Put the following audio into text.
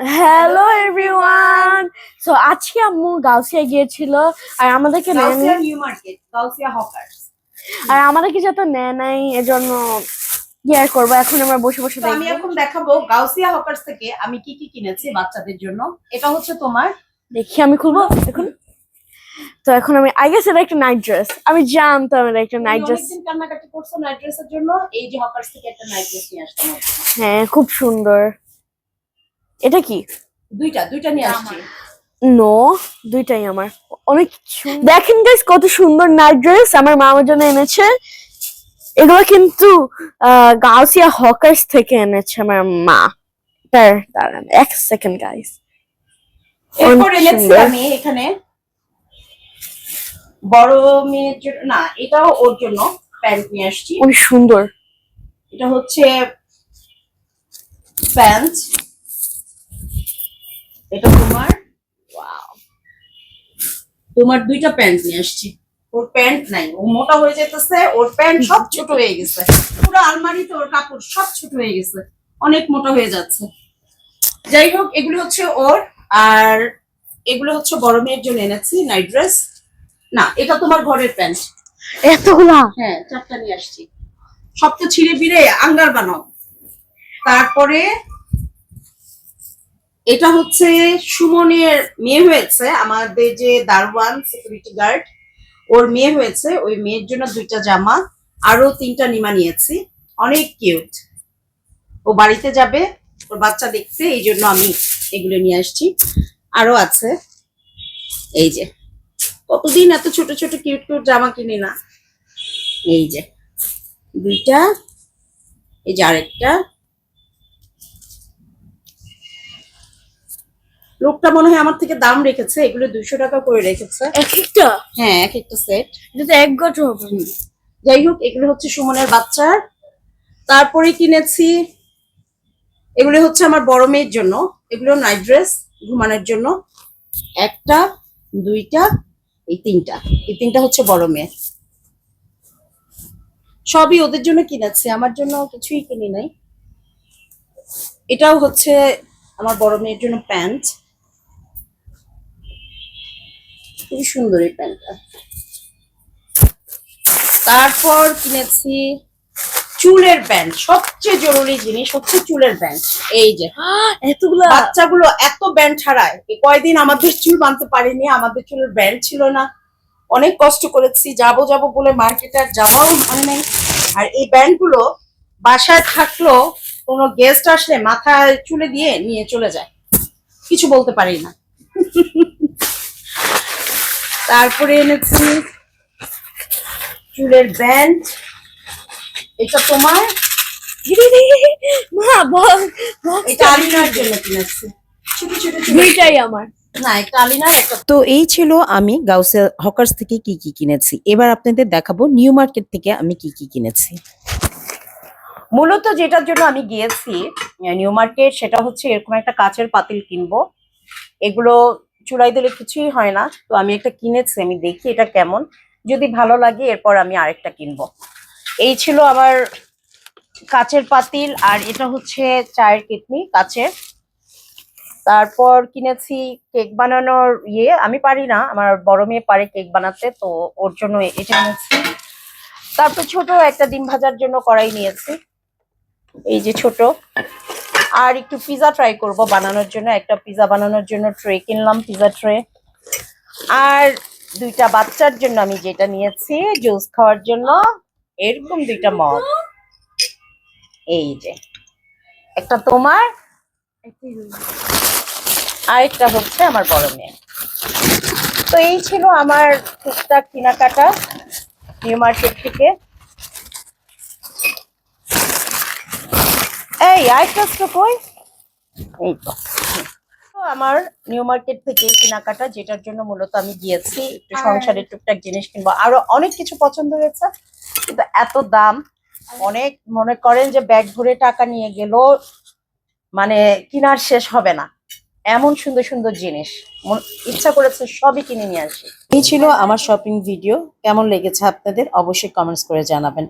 Hello everyone so আজকে আম্মু গাউসিয়া গিয়েছিল আর আমাদেরকে নেয় গাউসিয়া নাই। New Market Gausia hawkers. আর আমাদেরকে যাতে নেয় নাই এজন্য আর করব? এখন আমরা বসে বসে আমি এখন দেখাবো গাউসিয়া হকার্স থেকে আমি কি কি কিনেছি বাচ্চাদের জন্য। এটা হচ্ছে তোমার দেখি আমি খুলবো? এখন? তো এখন আমি আই গেস এটা একটা নাইট ড্রেস আমি জানতাম এটা একটা নাইট ড্রেস কান্নাকাটি করছ নাইট ড্রেসের জন্য এই যে হকার্স থেকে একটা নাইট ড্রেস নিয়ে আসলাম হ্যাঁ খুব সুন্দর। এটা কি? দুইটা দুইটা নিয়ে আসছি। নো দুইটাই আমার। অনেক দেখেন গাইস কত সুন্দর নাইট ড্রেস আমার মা আমার জন্য এনেছে। এগুলো কিন্তু আহ, গাউসিয়া হকার্স থেকে এনেছে আমার মা। তার দাঁড়ান এক সেকেন্ড গাইস এরপর এনেছি আমি এখানে বড় মেয়ের জন্য না এটাও ওর জন্য প্যান্ট নিয়ে আসছি। অনেক সুন্দর। এটা হচ্ছে প্যান্ট এটা তোমার? তোমার দুইটা প্যান্ট নিয়ে আসছি। ওর প্যান্ট নাই ও মোটা হয়ে যেতেছে ওর প্যান্ট সব ছোট হয়ে গেছে। পুরো আলমারিতে ওর কাপড় সব ছোট হয়ে গেছে অনেক মোটা হয়ে যাচ্ছে। যাই হোক এগুলো হচ্ছে ওর আর এগুলো হচ্ছে বড় মেয়ের জন্য এনেছি নাইট ড্রেস না এটা তোমার ঘরের প্যান্ট। এতগুলা? হ্যাঁ চারটা নিয়ে আসছি। সব তো ছিঁড়ে বিড়ে আঙ্গার বানাও। তারপরে এটা হচ্ছে সুমনের মেয়ে হয়েছে, আমাদের যে দারওয়ান সিকিউরিটি গার্ড ওর মেয়ে হয়েছে। ওই মেয়ের জন্য দুইটা জামা আরও তিনটা নিমা নিয়েছি। অনেক কিউট ও বাড়িতে যাবে, ওর বাচ্চা দেখতে, এই জন্য আমি এগুলো নিয়ে আসছি। আরও আছে। এই যে, কতদিন এত ছোট ছোট কিউট কিউট জামা কিনি না? এই যে, দুইটা, এই যে আরেকটা। লোকটা মনে হয় আমার থেকে দাম রেখেছে এগুলো দুইশো টাকা করে রেখেছে। এক একটা? হ্যাঁ এক একটা সেট এটা তো এক গট হবে। যাই হোক এগুলো হচ্ছে সুমনের বাচ্চার। তারপরে কিনেছি এগুলো হচ্ছে আমার বড় মেয়ের জন্য। এগুলো নাইট ড্রেস ঘুমানোর জন্য। একটা দুইটা এই তিনটা। এই তিনটা হচ্ছে বড় মেয়ে। সবই ওদের জন্য কিনেছি আমার জন্য কিছুই কিনি নাই। এটাও হচ্ছে আমার বড় মেয়ের জন্য প্যান্ট। খুবই সুন্দর এই প্যান্টটা। তারপর কিনেছি চুলের ব্যান্ড সবচেয়ে জরুরি জিনিস হচ্ছে চুলের ব্যান্ড এই যে এতগুলো? বাচ্চাগুলো এত ব্যান্ড ছাড়ায়। কয়দিন আমাদের চুল বানতে পারিনি আমাদের চুলের ব্যান্ড ছিল না। অনেক কষ্ট করেছি যাব যাব বলে মার্কেটে আর যাওয়াও হয় নাই। আর এই ব্যান্ডগুলো বাসায় থাকলেও কোনো গেস্ট আসলে মাথায় চুলে দিয়ে নিয়ে চলে যায়। কিছু বলতে পারি না। তারপরে এনেছি চুলের ব্যান্ড। এটা তোমার? মা বল এটা আলিনার জন্য কিনেছি। ছোট ছোট ছোট। দুইটাই আমার। না একটা আলিনার একটা। তো এই ছিল আমি গাউসে হকার্স থেকে কি কি কিনেছি। এবার আপনাদের দেখাবো নিউ মার্কেট থেকে আমি কি কি কিনেছি। মূলত যেটার জন্য আমি গিয়েছি নিউ মার্কেট সেটা হচ্ছে এরকম একটা কাচের পাতিল কিনবো। এগুলো চুলাই দিলে কিছুই হয় না। তো আমি একটা কিনেছি, আমি দেখি এটা কেমন। যদি ভালো লাগে, এরপর আমি আরেকটা কিনবো। এই ছিল আমার কাচের পাতিল, আর এটা হচ্ছে চায়ের কিডনি কাচের। তারপর কিনেছি কেক বানানোর ইয়ে। আমি পারি না, আমার বড় মেয়ে পারে কেক বানাতে, তো ওর জন্য এটা এনেছি। তারপর ছোট একটা ডিম ভাজার জন্য কড়াই নিয়েছি। এই যে ছোট। আর একটু পিজা ট্রাই করব বানানোর জন্য। একটা পিজা বানানোর জন্য ট্রে কিনলাম পিজা ট্রে আর দুইটা বাচ্চার জন্য আমি যেটা নিয়েছি জুস খাওয়ার জন্য, এরকম দুইটা মগ। এই যে। একটা তোমার আরেকটা হচ্ছে আমার বড় মেয়ে তো এই ছিল আমার টুকটাক কেনাকাটা নিউ মার্কেট থেকে। এই আইকাজটা কই? এই তো। আমার নিউ মার্কেট থেকে কেনাকাটা যেটার জন্য মূলত আমি গিয়েছি একটু সংসারের টুকটাক জিনিস কিনবো। আরও অনেক কিছু পছন্দ হয়েছে কিন্তু এত দাম অনেক মনে করেন যে ব্যাগ ভরে টাকা নিয়ে গেল মানে কিনার শেষ হবে না। এমন সুন্দর সুন্দর জিনিস মন- ইচ্ছা করেছে সবই কিনে নিয়ে আসি। এই ছিল আমার শপিং ভিডিও কেমন লেগেছে আপনাদের? অবশ্যই কমেন্টস করে জানাবেন।